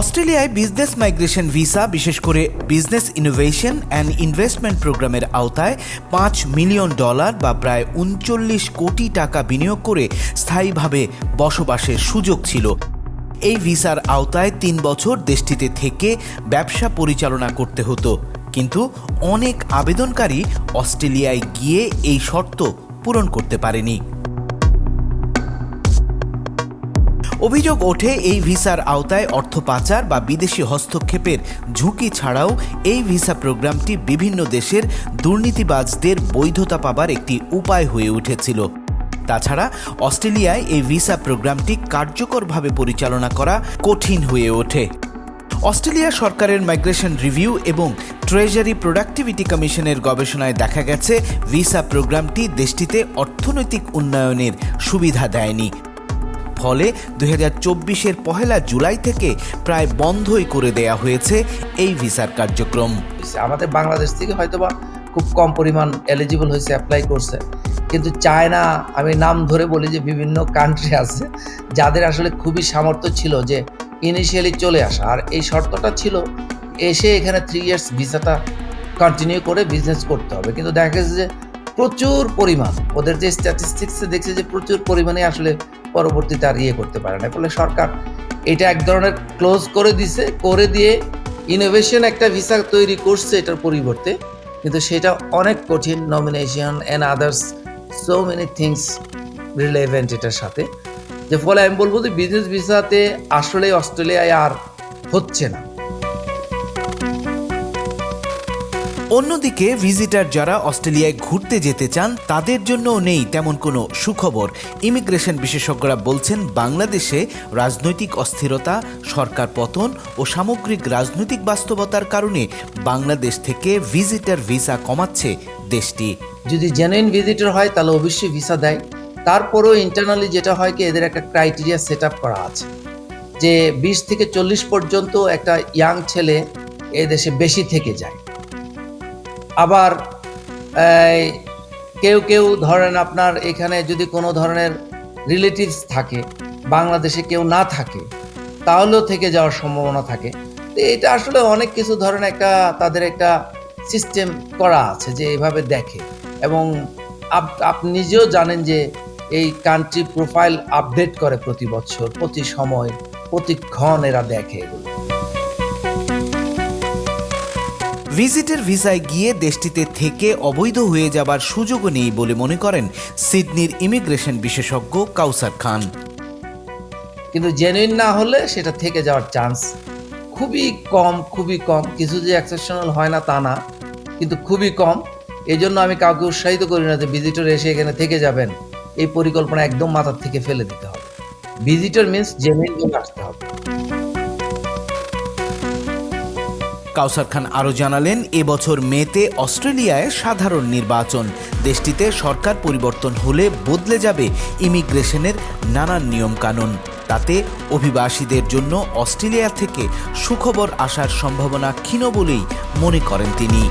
অস্ট্রেলিয়ায় business migration visa বিশেষ করে বিজনেস ইনোভেশন অ্যান্ড ইনভেস্টমেন্ট প্রোগ্রামের আওতায় পাঁচ মিলিয়ন ডলার বা প্রায় উনচল্লিশ কোটি টাকা বিনিয়োগ করে স্থায়ীভাবে বসবাসের সুযোগ ছিল। এই ভিসার আওতায় তিন বছর দেশটিতে থেকে ব্যবসা পরিচালনা করতে হতো। কিন্তু অনেক আবেদনকারী অস্ট্রেলিয়ায় গিয়ে এই শর্ত পূরণ করতে পারেনি। অভিযোগ ওঠে এই ভিসার আওতায় অর্থ পাচার বা বিদেশি হস্তক্ষেপের ঝুঁকি ছাড়াও এই ভিসা প্রোগ্রামটি বিভিন্ন দেশের দুর্নীতিবাজদের বৈধতা পাবার একটি উপায় হয়ে উঠেছিল। তাছাড়া অস্ট্রেলিয়ায় এই ভিসা প্রোগ্রামটি কার্যকরভাবে পরিচালনা করা কঠিন হয়ে ওঠে। অস্ট্রেলিয়া সরকারের মাইগ্রেশন রিভিউ এবং ট্রেজারি প্রোডাক্টিভিটি কমিশনের গবেষণায় দেখা গেছে, ভিসা প্রোগ্রামটি দেশটিতে অর্থনৈতিক উন্নয়নের সুবিধা দেয়নি। ফলে দুই হাজার চব্বিশের পহেলা জুলাই থেকে প্রায় বন্ধই করে দেয়া হয়েছে এই ভিসার কার্যক্রম। আমাদের বাংলাদেশ থেকে হয়তোবা খুব কম পরিমাণ এলিজিবল হয়েছে অ্যাপ্লাই করছে। কিন্তু চায়না, আমি নাম ধরে বলি যে বিভিন্ন কান্ট্রি আছে, যাদের আসলে খুবই সামর্থ্য ছিল যে ইনিশিয়ালি চলে আসা। আর এই শর্তটা ছিল এসে এখানে থ্রি ইয়ার্স ভিসাটা কন্টিনিউ করে বিজনেস করতে হবে। কিন্তু দেখা গেছে যে প্রচুর পরিমাণ, ওদের যে স্ট্যাটিস্টিক্সে দেখছে যে প্রচুর পরিমাণে আসলে পরবর্তীতে আর ইয়ে করতে পারে না। ফলে সরকার এটা এক ধরনের ক্লোজ করে দিছে, করে দিয়ে ইনোভেশন একটা ভিসা তৈরি করছে এটার পরিবর্তে। কিন্তু সেটা অনেক কঠিন nomination and others so many things relevant এটার সাথে। যে ফলে আমি বলব যে বিজনেস ভিসাতে আসলে অস্ট্রেলিয়ায় আর হচ্ছে না। অন্যদিকে ভিজিটার যারা অস্ট্রেলিয়ায় ঘুরতে যেতে চান, তাদের জন্যও নেই তেমন কোনো সুখবর। ইমিগ্রেশন বিশেষজ্ঞরা বলছেন, বাংলাদেশে রাজনৈতিক অস্থিরতা, সরকার পতন ও সামগ্রিক রাজনৈতিক বাস্তবতার কারণে বাংলাদেশ থেকে ভিজিটার ভিসা কমাচ্ছে দেশটি। যদি জেনুইন ভিজিটর হয়, তাহলে অবশ্যই ভিসা দেয়। তারপরেও ইন্টারনালি যেটা হয় কি, এদের একটা ক্রাইটেরিয়া সেট করা আছে। যে বিশ থেকে চল্লিশ পর্যন্ত একটা ইয়াং ছেলে এ দেশে বেশি থেকে যায়। আবার কেউ কেউ ধরেন আপনার এখানে যদি কোনো ধরনের রিলেটিভস থাকে, বাংলাদেশে কেউ না থাকে, তাহলেও থেকে যাওয়ার সম্ভাবনা থাকে। তো এটা আসলে অনেক কিছু ধরেন একটা, তাদের একটা সিস্টেম করা আছে যে এভাবে দেখে। এবং আপ- আপনি নিজেও জানেন যে এই কান্ট্রি প্রোফাইল আপডেট করে প্রতি বছর, প্রতি সময় প্রতিক্ষণ এরা দেখে এগুলো। ভিজিটের ভিসায় গিয়ে দেশটিতে থেকে অবৈধ হয়ে যাবার সুযোগও নেই বলে মনে করেন সিডনির ইমিগ্রেশন বিশেষজ্ঞ কাউসার খান। কিন্তু জেনুইন না হলে সেটা থেকে যাওয়ার চান্স খুবই কম খুবই কম। কিছু যে এক্সেপশনাল হয় না তা না, কিন্তু খুবই কম। এই জন্য আমি কাউকে উৎসাহিত করি না যে ভিজিটর এসে এখানে থেকে যাবেন। এই পরিকল্পনা একদম মাথার থেকে ফেলে দিতে হবে। ভিজিটর মিনস জেনুইন আসতে হবে। কাউসার খান আরও জানালেন, এবছর মেতে অস্ট্রেলিয়ায় সাধারণ নির্বাচন। দেশটিতে সরকার পরিবর্তন হলে বদলে যাবে ইমিগ্রেশনের নানান নিয়মকানুন। তাতে অভিবাসীদের জন্য অস্ট্রেলিয়া থেকে সুখবর আসার সম্ভাবনা ক্ষীণ বলেই মনে করেন তিনি।